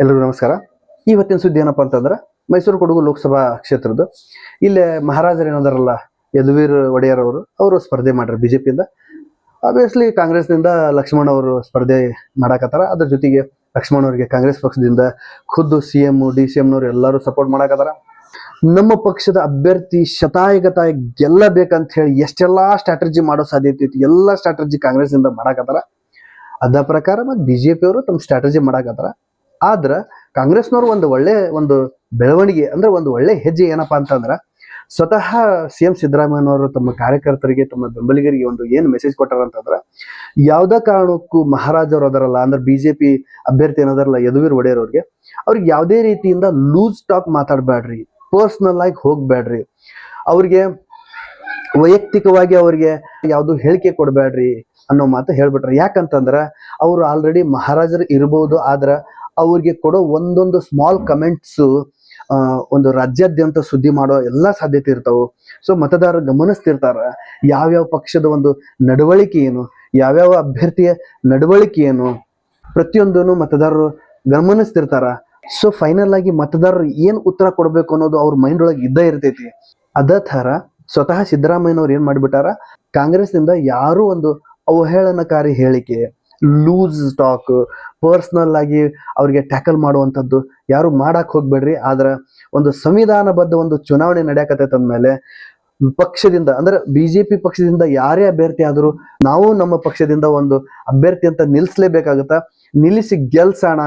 ಎಲ್ರಿಗೂ ನಮಸ್ಕಾರ. ಇವತ್ತಿನ ಸುದ್ದಿ ಏನಪ್ಪ ಅಂತಂದ್ರೆ, ಮೈಸೂರು ಕೊಡಗು ಲೋಕಸಭಾ ಕ್ಷೇತ್ರದ್ದು. ಇಲ್ಲೇ ಮಹಾರಾಜರು ಏನದಾರಲ್ಲ, ಯದುವೀರ್ ಒಡೆಯರ್ ಅವರು ಅವರು ಸ್ಪರ್ಧೆ ಮಾಡ್ರಿ ಬಿಜೆಪಿಯಿಂದ. ಆಬ್ವಿಯಸ್ಲಿ ಕಾಂಗ್ರೆಸ್ನಿಂದ ಲಕ್ಷ್ಮಣ್ ಅವರು ಸ್ಪರ್ಧೆ ಮಾಡಾಕತ್ತಾರ. ಅದ್ರ ಜೊತೆಗೆ ಲಕ್ಷ್ಮಣ್ ಅವರಿಗೆ ಕಾಂಗ್ರೆಸ್ ಪಕ್ಷದಿಂದ ಖುದ್ದು ಸಿ ಎಂ, ಡಿ ಸಿ ಎಮ್ನವ್ರು ಎಲ್ಲರೂ ಸಪೋರ್ಟ್ ಮಾಡಾಕತ್ತಾರ. ನಮ್ಮ ಪಕ್ಷದ ಅಭ್ಯರ್ಥಿ ಶತಾಯಗತಾಯ ಗೆಲ್ಲಬೇಕಂತ ಹೇಳಿ ಎಷ್ಟೆಲ್ಲ ಸ್ಟ್ರಾಟಜಿ ಮಾಡೋ ಸಾಧ್ಯತೆ ಐತಿ, ಎಲ್ಲ ಸ್ಟ್ರಾಟಜಿ ಕಾಂಗ್ರೆಸ್ನಿಂದ ಮಾಡಾಕತ್ತಾರ. ಅದ ಪ್ರಕಾರ ಮತ್ತು ಬಿ ಜೆ ಅವರು ತಮ್ಮ ಸ್ಟ್ರಾಟಜಿ ಮಾಡಾಕತ್ತಾರ. ಆದ್ರ ಕಾಂಗ್ರೆಸ್ನವ್ರು ಒಂದು ಒಳ್ಳೆ ಒಂದು ಬೆಳವಣಿಗೆ, ಅಂದ್ರೆ ಒಂದು ಒಳ್ಳೆ ಹೆಜ್ಜೆ ಏನಪ್ಪಾ ಅಂತಂದ್ರ ಸ್ವತಃ ಸಿ ಎಂ ಸಿದ್ದರಾಮಯ್ಯನವರು ತಮ್ಮ ಕಾರ್ಯಕರ್ತರಿಗೆ, ತಮ್ಮ ಬೆಂಬಲಿಗರಿಗೆ ಒಂದು ಏನು ಮೆಸೇಜ್ ಕೊಟ್ಟಾರ ಅಂತಂದ್ರ, ಯಾವ್ದೇ ಕಾರಣಕ್ಕೂ ಮಹಾರಾಜರು ಅದರಲ್ಲ, ಅಂದ್ರೆ ಬಿಜೆಪಿ ಅಭ್ಯರ್ಥಿ ಏನದಾರಲ್ಲ, ಯದುವೀರ್ ಒಡೆಯರ್ ಅವ್ರಿಗೆ ಯಾವುದೇ ರೀತಿಯಿಂದ ಲೂಸ್ ಟಾಕ್ ಮಾತಾಡಬೇಡ್ರಿ ಪರ್ಸ್ನಲ್ ಆಗಿ ಹೋಗ್ಬೇಡ್ರಿ ಅವ್ರಿಗೆ ವೈಯಕ್ತಿಕವಾಗಿ ಅವ್ರಿಗೆ ಯಾವುದು ಹೇಳಿಕೆ ಕೊಡಬೇಡ್ರಿ ಅನ್ನೋ ಮಾತು ಹೇಳ್ಬಿಟ್ರೆ. ಯಾಕಂತಂದ್ರ, ಅವ್ರು ಆಲ್ರೆಡಿ ಮಹಾರಾಜರು ಇರ್ಬೋದು, ಆದ್ರ ಅವ್ರಿಗೆ ಕೊಡೋ ಒಂದೊಂದು ಸ್ಮಾಲ್ ಕಮೆಂಟ್ಸ್ ಒಂದು ರಾಜ್ಯಾದ್ಯಂತ ಸುದ್ದಿ ಮಾಡೋ ಎಲ್ಲಾ ಸಾಧ್ಯತೆ ಇರ್ತಾವೆ. ಸೊ ಮತದಾರರು ಗಮನಿಸ್ತಿರ್ತಾರ ಯಾವ್ಯಾವ ಪಕ್ಷದ ಒಂದು ನಡವಳಿಕೆ ಏನು? ಯಾವ್ಯಾವ ಅಭ್ಯರ್ಥಿಯ ನಡವಳಿಕೆ ಏನು? ಪ್ರತಿಯೊಂದನ್ನು ಮತದಾರರು ಗಮನಿಸ್ತಿರ್ತಾರ ಸೊ ಫೈನಲ್ ಆಗಿ ಮತದಾರರು ಏನು ಉತ್ತರ ಕೊಡಬೇಕು ಅನ್ನೋದು ಅವ್ರ ಮೈಂಡ್ ಒಳಗೆ ಇದ್ದೇ ಇರ್ತೈತಿ. ಅದೇ ಥರ ಸ್ವತಃ ಸಿದ್ದರಾಮಯ್ಯನವ್ರು ಏನ್ ಮಾಡಿಬಿಟ್ಟಾರ? ಕಾಂಗ್ರೆಸ್ನಿಂದ ಯಾರು ಒಂದು ಅವಹೇಳನಕಾರಿ ಹೇಳಿಕೆ ಲೂಸ್ ಟಾಕ್ ಪರ್ಸ್ನಲ್ ಆಗಿ ಅವ್ರಿಗೆ ಟ್ಯಾಕಲ್ ಮಾಡುವಂಥದ್ದು. ಯಾರು ಮಾಡಕ್ ಹೋಗ್ಬೇಡ್ರಿ, ಆದ್ರೆ ಒಂದು ಸಂವಿಧಾನಬದ್ಧ ಒಂದು ಚುನಾವಣೆ ನಡೆಯಕತ್ತೈತೆ ಅಂದ್ಮೇಲೆ, ಪಕ್ಷದಿಂದ, ಅಂದ್ರೆ ಬಿಜೆಪಿ ಪಕ್ಷದಿಂದ ಯಾರೇ ಅಭ್ಯರ್ಥಿ ಆದರೂ ನಾವು ನಮ್ಮ ಪಕ್ಷದಿಂದ ಒಂದು ಅಭ್ಯರ್ಥಿ ಅಂತ ನಿಲ್ಲಿಸಲೇಬೇಕಾಗತ್ತ ನಿಲ್ಲಿಸಿ ಗೆಲ್ಸೋಣ.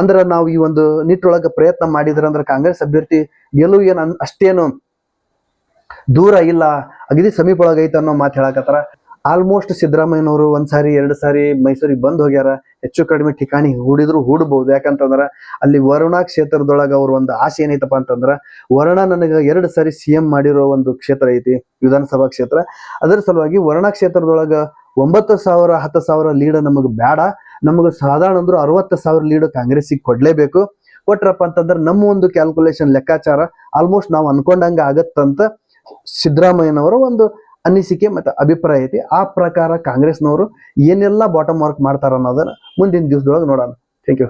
ಅಂದ್ರೆ ನಾವು ಈ ಒಂದು ನಿಟ್ಟೊಳಗ ಪ್ರಯತ್ನ ಮಾಡಿದ್ರ ಅಂದ್ರೆ ಕಾಂಗ್ರೆಸ್ ಅಭ್ಯರ್ಥಿ ಗೆಲುವು ಏನು ಅಷ್ಟೇನು ದೂರ ಇಲ್ಲ. ಅಗದಿ ಸಮೀಪ ಒಳಗೈತೆ ಅನ್ನೋ ಮಾತು ಹೇಳಕತ್ತಾರ. ಆಲ್ಮೋಸ್ಟ್ ಸಿದ್ದರಾಮಯ್ಯನವರು ಒಂದ್ ಸಾರಿ, ಎರಡು ಸಾರಿ ಮೈಸೂರಿಗೆ ಬಂದ್ ಹೋಗ್ಯಾರ. ಹೆಚ್ಚು ಕಡಿಮೆ ಠಿಕಾಣಿ ಹೂಡಿದ್ರು ಹೂಡಬಹುದು ಯಾಕಂತಂದ್ರ ಅಲ್ಲಿ ವರುಣ ಕ್ಷೇತ್ರದೊಳಗ ಅವ್ರ ಒಂದು ಆಸೆ ಏನೈತಪ್ಪ ಅಂತಂದ್ರ, ವರುಣ ನನಗೆ ಎರಡು ಸಾರಿ ಸಿ ಎಂ ಮಾಡಿರೋ ಒಂದು ಕ್ಷೇತ್ರ ಐತಿ, ವಿಧಾನಸಭಾ ಕ್ಷೇತ್ರ. ಅದರ ಸಲುವಾಗಿ ವರುಣ ಕ್ಷೇತ್ರದೊಳಗ ಒಂಬತ್ತು ಸಾವಿರ, ಹತ್ತು ಸಾವಿರ ಲೀಡ್ ನಮಗೆ ಬೇಡ ನಮಗೆ ಸಾಧಾರಣ ಅಂದ್ರೆ ಅರವತ್ತು ಸಾವಿರ ಲೀಡ್ ಕಾಂಗ್ರೆಸ್ಸಿಗೆ ಕೊಡ್ಲೇಬೇಕು. ಕೊಟ್ರಪ್ಪ ಅಂತಂದ್ರೆ ನಮ್ಮ ಒಂದು ಕ್ಯಾಲ್ಕುಲೇಷನ್ ಲೆಕ್ಕಾಚಾರ ಆಲ್ಮೋಸ್ಟ್ ನಾವು ಅನ್ಕೊಂಡಂಗ ಆಗತ್ತಂತ ಸಿದ್ದರಾಮಯ್ಯನವರು ಒಂದು ಅನಿಸಿಕೆ ಮತ್ತು ಅಭಿಪ್ರಾಯ ಐತಿ. ಆ ಪ್ರಕಾರ ಕಾಂಗ್ರೆಸ್ನವರು ಏನೆಲ್ಲ ಬಾಟಮ್ ವರ್ಕ್ ಮಾಡ್ತಾರ ಅನ್ನೋದನ್ನ ಮುಂದಿನ ದಿವಸದೊಳಗೆ ನೋಡೋಣ. Thank you